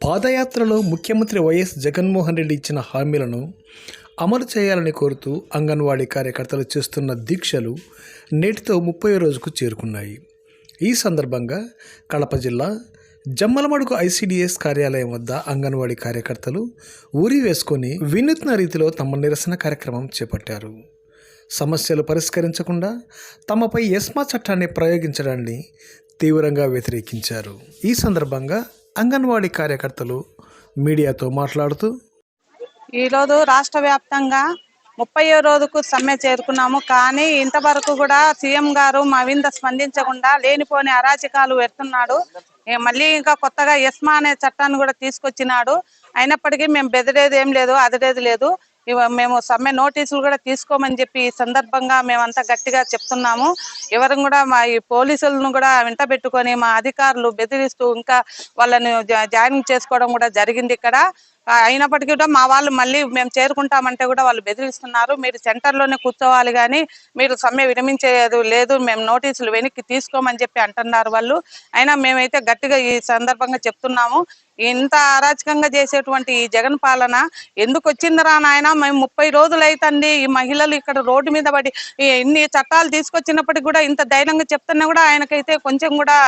పాదయాత్రలో ముఖ్యమంత్రి వైఎస్ జగన్మోహన్ రెడ్డి ఇచ్చిన హామీలను అమలు చేయాలని కోరుతూ అంగన్వాడీ కార్యకర్తలు చేస్తున్న దీక్షలు నేటితో ముప్పై రోజుకు చేరుకున్నాయి. ఈ సందర్భంగా కడప జిల్లా జమ్మలమడుగు ఐసీడీఎస్ కార్యాలయం వద్ద అంగన్వాడీ కార్యకర్తలు ఊరి వేసుకొని వినూత్న రీతిలో తమ నిరసన కార్యక్రమం చేపట్టారు. సమస్యలు పరిష్కరించకుండా తమపై ఎస్మా చట్టాన్ని ప్రయోగించడాన్ని తీవ్రంగా వ్యతిరేకించారు. ఈ సందర్భంగా అంగన్వాడీ కార్యకర్తలు మీడియాతో మాట్లాడుతూ ఈరోజు రాష్ట్ర వ్యాప్తంగా ముప్పై రోజుకు సమ్మె చేరుకున్నాము. కానీ ఇంతవరకు కూడా సీఎం గారు మా వింద స్పందించకుండా లేనిపోని అరాచకాలు పెడుతున్నాడు. మళ్ళీ ఇంకా కొత్తగా ఎస్మా అనే చట్టాన్ని కూడా తీసుకొచ్చినాడు. అయినప్పటికీ మేము బెదిరేది ఏం లేదు అదిరేది లేదు. ఇవ- మేము సమ్మె నోటీసులు కూడా తీసుకోమని చెప్పి ఈ సందర్భంగా మేమంతా గట్టిగా చెప్తున్నాము. ఎవరు కూడా మా ఈ పోలీసులను కూడా వెంటబెట్టుకొని మా అధికారులు బెదిరిస్తూ ఇంకా వాళ్ళని జా- జాయిన్ చేసుకోవడం కూడా జరిగింది ఇక్కడ. అయినప్పటికీ కూడా మా వాళ్ళు మళ్ళీ మేము చేరుకుంటామంటే కూడా వాళ్ళు బెదిరిస్తున్నారు. మీరు సెంటర్లోనే కూర్చోవాలి కానీ మీరు సమ్మె విరమించేది లేదు మేము నోటీసులు వెనక్కి తీసుకోమని చెప్పి అంటున్నారు వాళ్ళు. అయినా మేమైతే గట్టిగా ఈ సందర్భంగా చెప్తున్నాము. ఇంత అరాచకంగా చేసేటువంటి ఈ జగన్ పాలన ఎందుకు వచ్చిందిరా నాయన? మేము ముప్పై రోజులు అవుతుంది ఈ మహిళలు ఇక్కడ రోడ్డు మీద పడి ఇన్ని చట్టాలు తీసుకొచ్చినప్పటికీ కూడా ఇంత ధైర్యంగా చెప్తున్నా కూడా ఆయనకైతే కొంచెం కూడా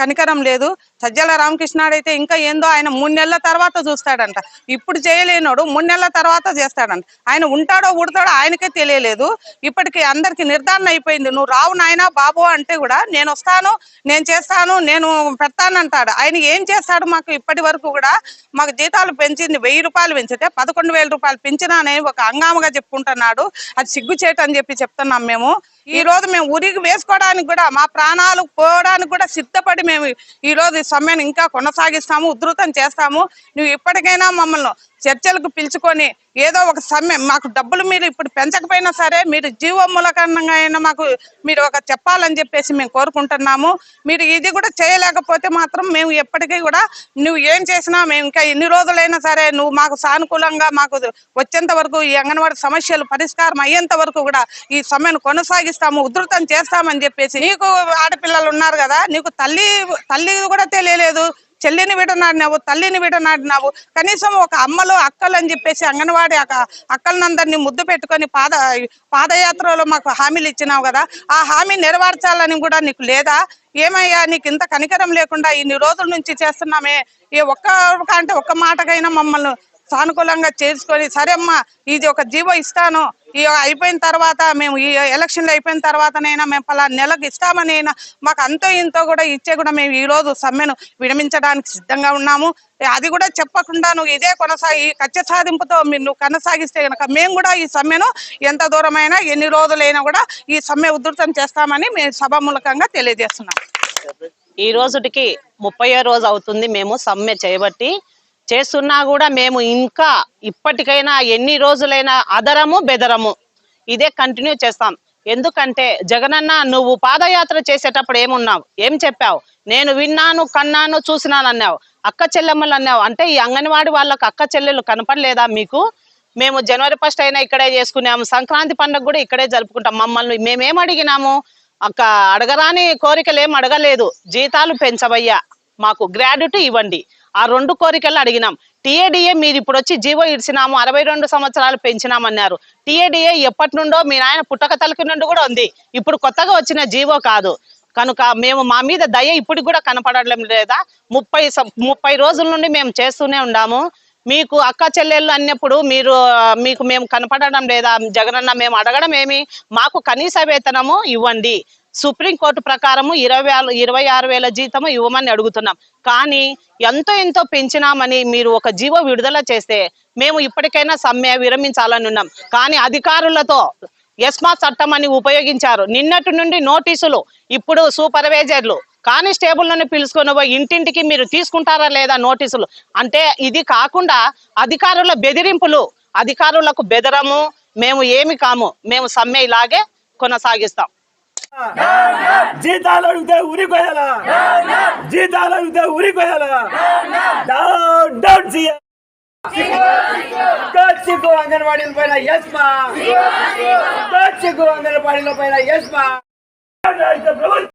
కనికరం లేదు. సజ్జల రామకృష్ణాడు అయితే ఇంకా ఏందో ఆయన మూడు నెలల తర్వాత చూస్తాడంట. ఇప్పుడు చేయలేనోడు మూడు నెలల తర్వాత చేస్తాడంట. ఆయన ఉంటాడో ఉడతాడో ఆయనకే తెలియలేదు. ఇప్పటికి అందరికి నిర్ధారణ అయిపోయింది. నువ్వు రావు నాయనా బాబు అంటే కూడా నేను వస్తాను నేను చేస్తాను నేను పెడతానంటాడు. ఆయన ఏం చేస్తాడు మాకు ఇప్పటి వరకు కూడా మాకు జీతాలు పెంచింది వెయ్యి రూపాయలు పెంచితే పదకొండు వేల రూపాయలు పెంచినానని ఒక అంగామగా చెప్పుకుంటున్నాడు. అది సిగ్గుచేటు అని చెప్పి చెప్తున్నాం మేము. ఈ రోజు మేము ఉరికి వేసుకోవడానికి కూడా మా ప్రాణాలు పోవడానికి కూడా సిద్ధపడి మేము ఈ రోజు సమ్మెను ఇంకా కొనసాగిస్తాము ఉధృతం చేస్తాము. నువ్వు ఇప్పటికైనా మమ్మల్ని చర్చలకు పిలుచుకొని ఏదో ఒక సమ్మె మాకు డబ్బులు మీరు ఇప్పుడు పెంచకపోయినా సరే మీరు జీవో మూలకంగా అయినా మాకు మీరు ఒక చెప్పాలని చెప్పేసి మేము కోరుకుంటున్నాము. మీరు ఇది కూడా చేయలేకపోతే మాత్రం మేము ఎప్పటికీ కూడా నువ్వు ఏం చేసినా మేము ఇంకా ఎన్ని రోజులైనా సరే నువ్వు మాకు సానుకూలంగా మాకు వచ్చేంత వరకు ఈ అంగన్వాడీ సమస్యలు పరిష్కారం అయ్యేంత వరకు కూడా ఈ సమ్మెను కొనసాగిస్తాము ఉధృతం చేస్తామని చెప్పేసి నీకు ఆడపిల్లలు ఉన్నారు కదా నీకు తల్లి తల్లి కూడా తెలియలేదు. చెల్లిని విడనాడినావు తల్లిని విడనాడినావు. కనీసం ఒక అమ్మలు అక్కలు అని చెప్పేసి అంగన్వాడి అక్క అక్కలందరినీ ముద్దు పెట్టుకొని పాద పాదయాత్రలో మాకు హామీలు ఇచ్చినావు కదా ఆ హామీ నెరవేర్చాలని కూడా నీకు లేదా? ఏమయ్యా నీకు ఇంత కనికరం లేకుండా ఇన్ని రోజుల నుంచి చేస్తున్నామే. ఏ ఒక్క అంటే ఒక్క మాటకైనా మమ్మల్ని సానుకూలంగా చేసుకొని సరే అమ్మా ఇది ఒక జీవో ఇస్తాను. ఈ అయిపోయిన తర్వాత మేము ఈ ఎలక్షన్లు అయిపోయిన తర్వాతనైనా మేము పలా నెలకు ఇస్తామని అయినా మాకు అంతో ఇంతో కూడా ఇచ్చే కూడా మేము ఈ రోజు సమ్మెను విడమించడానికి సిద్ధంగా ఉన్నాము. అది కూడా చెప్పకుండా నువ్వు ఇదే కొనసాగి కచ్చ సాధింపుతో మీరు నువ్వు కొనసాగిస్తే కనుక మేము కూడా ఈ సమ్మెను ఎంత దూరమైనా ఎన్ని రోజులైనా కూడా ఈ సమ్మె ఉధృతం చేస్తామని మేము సభామూలకంగా తెలియజేస్తున్నాం. ఈ రోజుటికి ముప్పై రోజు అవుతుంది మేము సమ్మె చేయబట్టి చేస్తున్నా కూడా మేము ఇంకా ఇప్పటికైనా ఎన్ని రోజులైనా అదరము బెదరము. ఇదే కంటిన్యూ చేస్తాం. ఎందుకంటే జగనన్న నువ్వు పాదయాత్ర చేసేటప్పుడు ఏమున్నావు? ఏం చెప్పావు? నేను విన్నాను కన్నాను చూసినాను అన్నావు అక్క చెల్లెమ్మలు అన్నావు. అంటే ఈ అంగన్వాడి వాళ్ళకు అక్క చెల్లెలు కనపడలేదా మీకు? మేము జనవరి ఫస్ట్ అయినా ఇక్కడే చేసుకున్నాము. సంక్రాంతి పండుగ కూడా ఇక్కడే జరుపుకుంటాం. మమ్మల్ని మేమేం అడిగినాము? అక్క అడగరాని కోరికలు ఏం అడగలేదు. జీతాలు పెంచవయ్యా. మాకు గ్రాడ్యుటీ ఇవ్వండి. ఆ రెండు కోరికలు అడిగినాం. టీఏడిఏ మీరు ఇప్పుడు వచ్చి జీవో ఇడిచినాము అరవై రెండు సంవత్సరాలు పెంచినామన్నారు టీఏడిఏ ఎప్పటి నుండో మీ నాయన పుట్టక తలకి నుండి కూడా ఉంది. ఇప్పుడు కొత్తగా వచ్చిన జీవో కాదు. కనుక మేము మా మీద దయ ఇప్పటికి కూడా కనపడడం లేదా ముప్పై ముప్పై రోజుల నుండి మేము చేస్తూనే ఉన్నాము మీకు అక్క చెల్లెళ్ళు అన్నప్పుడు మీరు మీకు మేము కనపడడం లేదా జగనన్న మేము అడగడం ఏమి? మాకు కనీస వేతనము ఇవ్వండి. సుప్రీంకోర్టు ప్రకారము ఇరవై ఇరవై ఆరు వేల జీతము ఇవ్వమని అడుగుతున్నాం. కానీ ఎంతో ఎంతో పెంచినామని మీరు ఒక జీవో విడుదల చేస్తే మేము ఇప్పటికైనా సమ్మె విరమించాలని ఉన్నాం. కానీ అధికారులతో ఎస్మా చట్టం అని ఉపయోగించారు. నిన్నటి నుండి నోటీసులు ఇప్పుడు సూపర్వైజర్లు కానిస్టేబుల్ని పిలుచుకొని పోయి ఇంటింటికి మీరు తీసుకుంటారా లేదా నోటీసులు? అంటే ఇది కాకుండా అధికారుల బెదిరింపులు అధికారులకు బెదరము మేము ఏమి కాము మేము సమ్మె ఇలాగే కొనసాగిస్తాం. జీతాలు అడిగితే ఉరికొయ్యాలా జీతాలు అడిగితే ఉరికొయ్యాలా డౌన్ డౌన్ సీఎం సిగ్గు అంగన్వాడీల పైన యస్మా సిగ్గు అంగన్వాడీల పైన యస్మా ప్రభుత్వం